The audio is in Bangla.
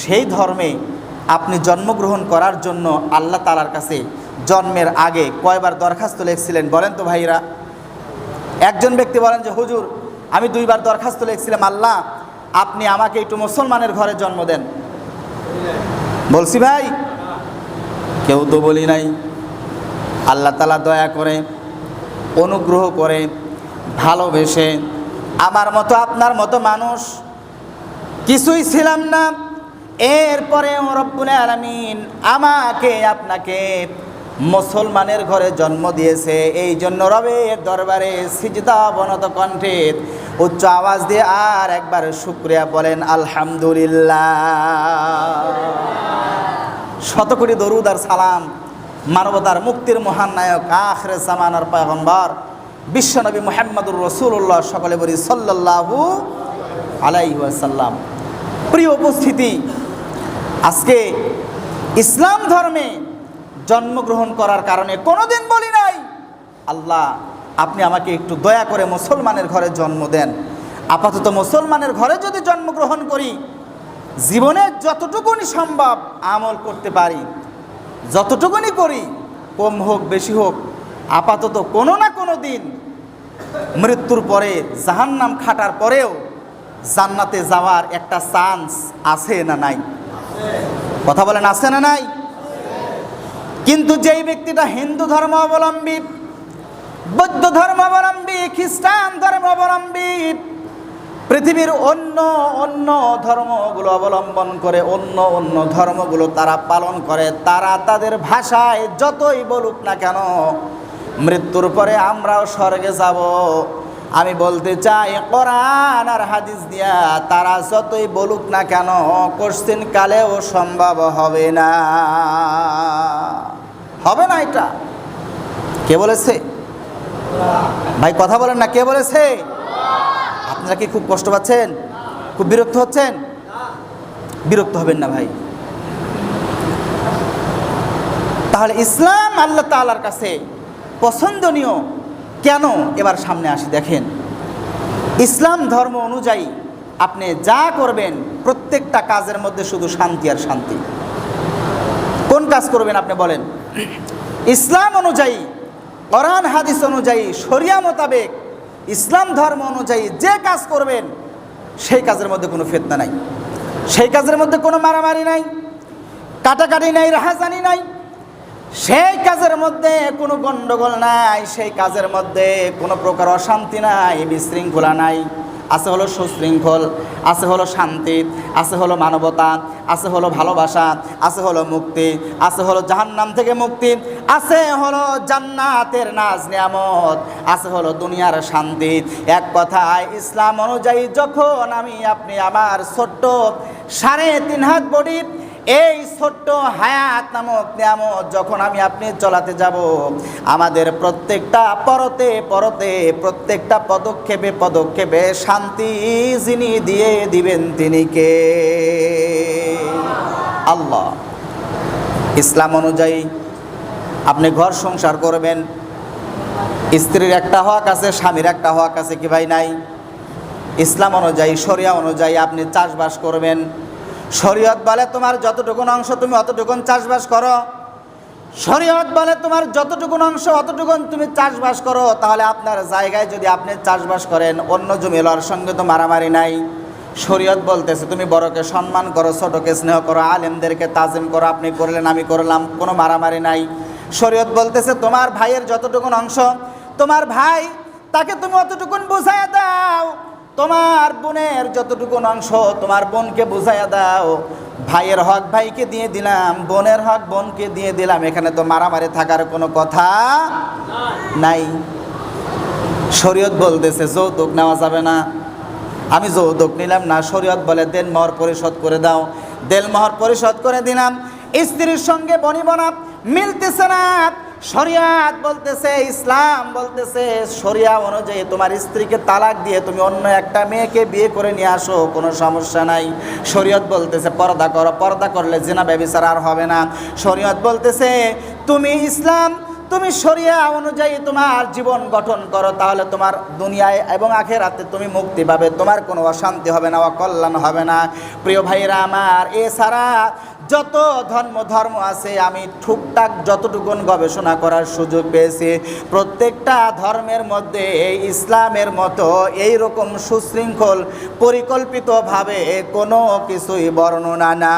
সেই ধর্মে আপনি জন্মগ্রহণ করার জন্য আল্লাহ তালার কাছে জন্মের আগে কয়বার দরখাস্ত লিখছিলেন বলেন তো ভাইরা একজন ব্যক্তি বলেন যে, হুজুর, আমি দুইবার দরখাস্ত লিখছিলাম, আল্লাহ, আপনি আমাকে একটু মুসলমানের ঘরে জন্ম দেন। বলছি, ভাই, কেউ তো বলি নাই। আল্লাহ তালা দয়া করে, অনুগ্রহ করে ভালোবেসে আমার মতো আপনার মতো মানুষ কিছুই ছিলাম না এরপরে রব্বুল আলামিন আমাকে আপনাকে মুসলমানের ঘরে জন্ম দিয়েছে। এই জন্য রবের দরবারে সিজদা বনত কণ্ঠে উচ্চ আওয়াজ দিয়ে আর একবার শুক্রিয়া বলেন, আলহামদুলিল্লাহ। শত কোটি দরুদ আর সালাম মানবতার মুক্তির মহান নায়ক, আখরে জামানার পয়গম্বর, বিশ্বনবী মোহাম্মদুর রসুল্লাহ সকলে বলি সাল্লাহু আলাইসাল্লাম প্রিয় উপস্থিতি আজকে ইসলাম ধর্মে জন্মগ্রহণ করার কারণে কোনোদিন বলি নাই, আল্লাহ, আপনি আমাকে একটু দয়া করে মুসলমানের ঘরে জন্ম দেন। আপাতত মুসলমানের ঘরে যদি জন্মগ্রহণ করি, জীবনে যতটুকুনি সম্ভব আমল করতে পারি, যতটুকুনি করি, কম হোক, বেশি হোক, আপাতত কোনো না কোনো দিন মৃত্যুর পরে, জাহান্নাম খাটার পরেও জান্নাতে যাওয়ার একটা চান্স আছে না নাই? কথা বলেন, আছে না নাই? কিন্তু যেই ব্যক্তিটা হিন্দু ধর্ম অবলম্বী বৌদ্ধ ধর্ম অবলম্বী খ্রিস্টান ধর্ম অবলম্বী পৃথিবীর অন্য অন্য ধর্মগুলো অবলম্বন করে অন্য অন্য ধর্মগুলো তারা পালন করে, তারা তাদের ভাষায় যতই বলুক না কেন, মৃত্যুর পরে আমরাও স্বর্গে যাব। আমি বলতে চাই, কোরআন আর হাদিস দিয়া তারা যতই বলুক না কেন, কোশ্চিন কালেও সম্ভব হবে না। হবে না এটা? কে বলেছে? ভাই, কথা বলেন না, কে বলেছে? আপনারা কি খুব কষ্ট পাচ্ছেন? খুব বিরক্ত হচ্ছেন? বিরক্ত হবেন না ভাই। তাহলে ইসলাম আল্লাহ তালার কাছে পছন্দনীয় কেন এবার সামনে আসি দেখেন। ইসলাম ধর্ম অনুযায়ী আপনি যা করবেন প্রত্যেকটা কাজের মধ্যে শুধু শান্তি আর শান্তি। কোন কাজ করবেন আপনি বলেন? ইসলাম অনুযায়ী, কোরআন, হাদিস অনুযায়ী, শরিয়া মোতাবেক ইসলাম ধর্ম অনুযায়ী যে কাজ করবেন, সেই কাজের মধ্যে কোনো ফেতনা নাই। সেই কাজের মধ্যে কোনো মারামারি নাই। কাটাকাটি নাই, রাহাজানি নাই। সেই কাজের মধ্যে কোনো গণ্ডগোল নাই, সেই কাজের মধ্যে কোনো প্রকার অশান্তি নাই, বিশৃঙ্খলা নাই। আছে হলো সুশৃঙ্খল, আছে হলো শান্তি, আছে হলো মানবতা, আছে হলো ভালোবাসা, আছে হলো মুক্তি, আছে হলো জাহান্নাম থেকে মুক্তি, আছে হলো জান্নাতের নাজ নিয়ামত, আছে হলো দুনিয়ার শান্তি। এক কথায় ইসলাম অনুযায়ী যখন আমি, আপনি আমার ছোট্ট সাড়ে তিন হাত বডি এই ছোট্ট হায়াত নামক নিয়ামত যখন আমি আপনি চলাতে যাব, আমাদের প্রত্যেকটা পরতে পরতে, প্রত্যেকটা পদক্ষেপে পদক্ষেপে শান্তি যিনি দিয়ে দিবেন তিনি কে? আল্লাহ। ইসলাম অনুযায়ী আপনি ঘর সংসার করবেন। স্ত্রীর একটা হক আছে, স্বামীর একটা হক আছে কি ভাই নাই? ইসলাম অনুযায়ী, শরিয়া অনুযায়ী আপনি চাষবাস করবেন। শরীয়ত বলে তোমার যতটুকুন অংশ তুমি অতটুকুন চাষবাস করো। শরীয়ত বলে তোমার যতটুকুন অংশ অতটুকুন তুমি চাষবাস করো। তাহলে আপনার জায়গায় যদি আপনি চাষবাস করেন, অন্য জমিলার সঙ্গে তো মারামারি নাই। শরীয়ত বলতেছে, তুমি বড়কে সম্মান করো, ছোটকে স্নেহ করো, আলেমদেরকে তাজিম করো, আপনি করলেন, আমি করলাম, কোনো মারামারি নাই। শরীয়ত বলতেছে, তোমার ভাইয়ের যতটুকুন অংশ, তোমার ভাই তাকে তুমি অতটুকুন বুঝাই দাও। তোমার বোনের যতটুকু অংশ তোমার বোনকে বুঝাইয়া দাও। ভাইয়ের হক ভাইকে দিয়ে দিলাম, বোনের হক বোনকে দিয়ে দিলাম। এখানে তো মারামারি থাকার কোনো কথা নাই। শরীয়ত বলতেছে, যৌতুক নেওয়া যাবে না। আমি যৌতুক নিলাম না, শরীয়ত বলে দেন মহর পরিশোধ করে দাও। দেল মহর পরিশোধ করে দিলাম। স্ত্রীর সঙ্গে বনিবনা মিলতেছে না। শরিয়াত বলতেছে, ইসলাম বলতেছে, শরিয়া অনুযায়ী তোমার স্ত্রীকে তালাক দিয়ে তুমি অন্য একটা মেয়েকে বিয়ে করে নিয়ে আসো, কোনো সমস্যা নাই। শরীয়ত বলতেছে, পর্দা করো, পর্দা করলে জিনা ব্যবচার আর হবে না। শরীয়ত বলতেছে, তুমি ইসলাম, তুমি শরিয়া অনুযায়ী তোমার জীবন গঠন করো, তাহলে তোমার দুনিয়ায় এবং আখেরাতে তুমি মুক্তি পাবে, তোমার কোনো অশান্তি হবে না, অকল্যাণ হবে না। প্রিয় ভাইরা আমার, এছাড়া যত ধর্ম ধর্ম আছে, আমি ঠুকঠাক যতটুকুন গবেষণা করার সুযোগ পেয়েছি, প্রত্যেকটা ধর্মের মধ্যে এই ইসলামের মতো এই রকম সুশৃঙ্খল, পরিকল্পিতভাবে কোনো কিছুই বর্ণনা না